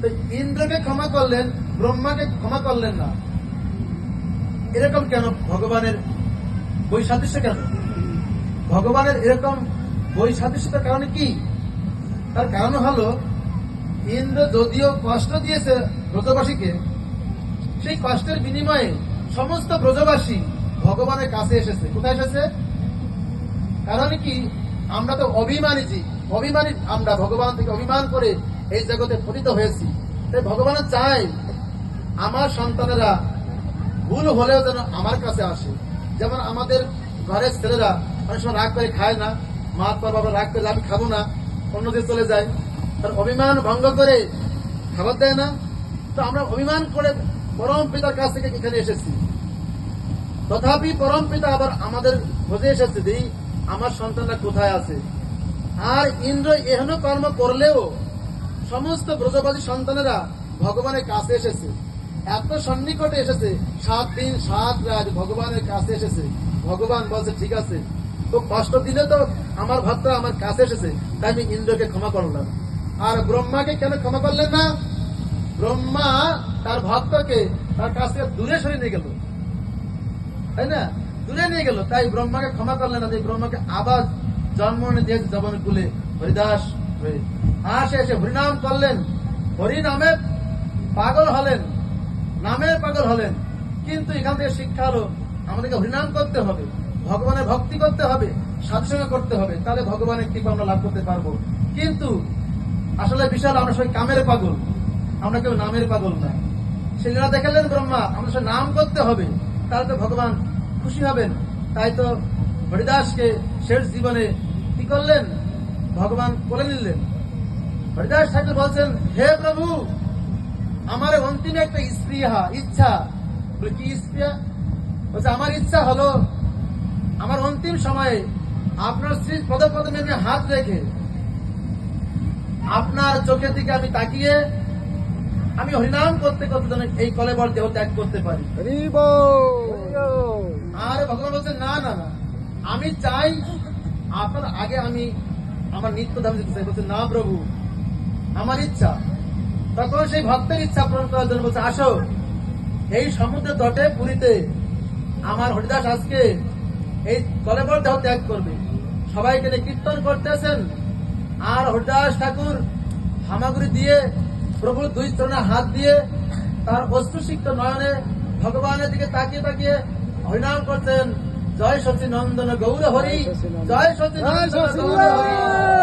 তো ইন্দ্রকে ক্ষমা করলেন, ব্রহ্মাকে ক্ষমা করলেন না। এরকম কেন? ভগবানের বৈসাদৃশ্য কেন? ভগবানের এরকম বৈসাদৃশ্যতার কারণে কি? তার কারণ হলো, ইন্দ্র যদিও কষ্ট দিয়েছে ব্রজবাসীকে, সেই কষ্টের বিনিময়ে সমস্ত ব্রজবাসী ভগবানের কাছে এসেছে। কোথায় এসেছে? কারণ কি? আমরা তো অভিমানী অভিমানী আমরা, ভগবান থেকে অভিমান করে এই জগতে পতিত হয়েছি। তাই ভগবান চাই আমার সন্তানেরা ভুল হলেও যেন আমার কাছে আসে। যেমন আমাদের ঘরের ছেলেরা অনেক সময় রাগ করে খায় না, মা পর বাবা রাগ করে আমি খাব না অন্যদিকে চলে যায়। তার অভিমান ভঙ্গ করে খাবার দেয় না। তো আমরা অভিমান করে পরম পিতার কাছ থেকে এখানে এসেছি। তথাপি পরম পিতা আবার আমাদের খোঁজে এসেছে যে আমার সন্তানরা কোথায় আছে? আর ইন্দ্র এহেন কর্ম করলেও সমস্ত ব্রজবাদী সন্তানেরা ভগবানের কাছে এসেছে। এত সন্নিকটে এসেছে, সাত দিন, সাত রাত ভগবানের কাছে এসেছে। ভগবান বলছে, ঠিক আছে। তো কষ্ট দিলে তো আমার ভক্তরা আমার কাছে এসেছে। তাই আমি ইন্দ্রকে ক্ষমা করলাম। আর ব্রহ্মাকে কেন ক্ষমা করলেন না? ব্রহ্মা তার ভক্তকে তার কাছ দূরে সরিয়ে নিয়ে গেল। তাই না? দূরে নিয়ে গেল। তাই ব্রহ্মাকে ক্ষমা করলেন না। তাই ব্রহ্মাকে আবার জন্ম দিয়ে জবন কুলে হরিদাস হয়ে। আর সে এসে হরিনাম করলেন। হরি নামে পাগল হলেন। নামের পাগল হলেন। কিন্তু এখান থেকে শিক্ষা হলো, আমাদেরকে হরিনাম করতে হবে, ভগবানের ভক্তি করতে হবে সাধুসঙ্গ করতে হবে, তাহলে ভগবানের কৃপা আমরা লাভ করতে পারব। কিন্তু আসলে বিশাল, আমরা সবাই কামের পাগল, আমরা কেউ নামের পাগল না। জন্য দেখালেন ব্রহ্মা, আমরা সে নাম করতে হবে, তাহলে তো ভগবান খুশি হবেন। তাই তো হরিদাসকে শেষ জীবনে কি করলেন? ভগবান করে নিলেন। হরিদাস ঠাকুর বলছেন হে প্রভু আমার অন্তিম একটা স্পৃহা ইচ্ছা। কি স্পৃহা? বলছে আমার ইচ্ছা হলো আমার অন্তিম সময়ে আপনার শ্রী পদপদ্মে আমি হাত রেখে আপনার চোখের দিকে আমি তাকিয়ে আমি হরিনাম করতে করতে যেন এই কলেবর দেহ ত্যাগ করতে পারি। আর ভগবান বলছেন না না না। আমি চাই আপনার আগে আমি আমার নিত্য ধাম দিতে চাই। বলছে না প্রভু আমার ইচ্ছা। তখন সেই ভক্তের ইচ্ছা পূরণ করার জন্য বলছে, আসো, এই সমুদ্রের তটে পুরীতে আমার হরিদাস আজকে এই কলেবর দেহ ত্যাগ করবে। সবাইকে কীর্তন করতেছেন। আর হরিদাস ঠাকুর হামাগুড়ি দিয়ে প্রভুর দুই চরণে হাত দিয়ে তার অস্ত্রসিক্ত নয়নে ভগবানের দিকে তাকিয়ে তাকিয়ে হরিনাম করতেন জয় সচি নন্দন গৌর হরি জয় সচি গৌর হরি হরে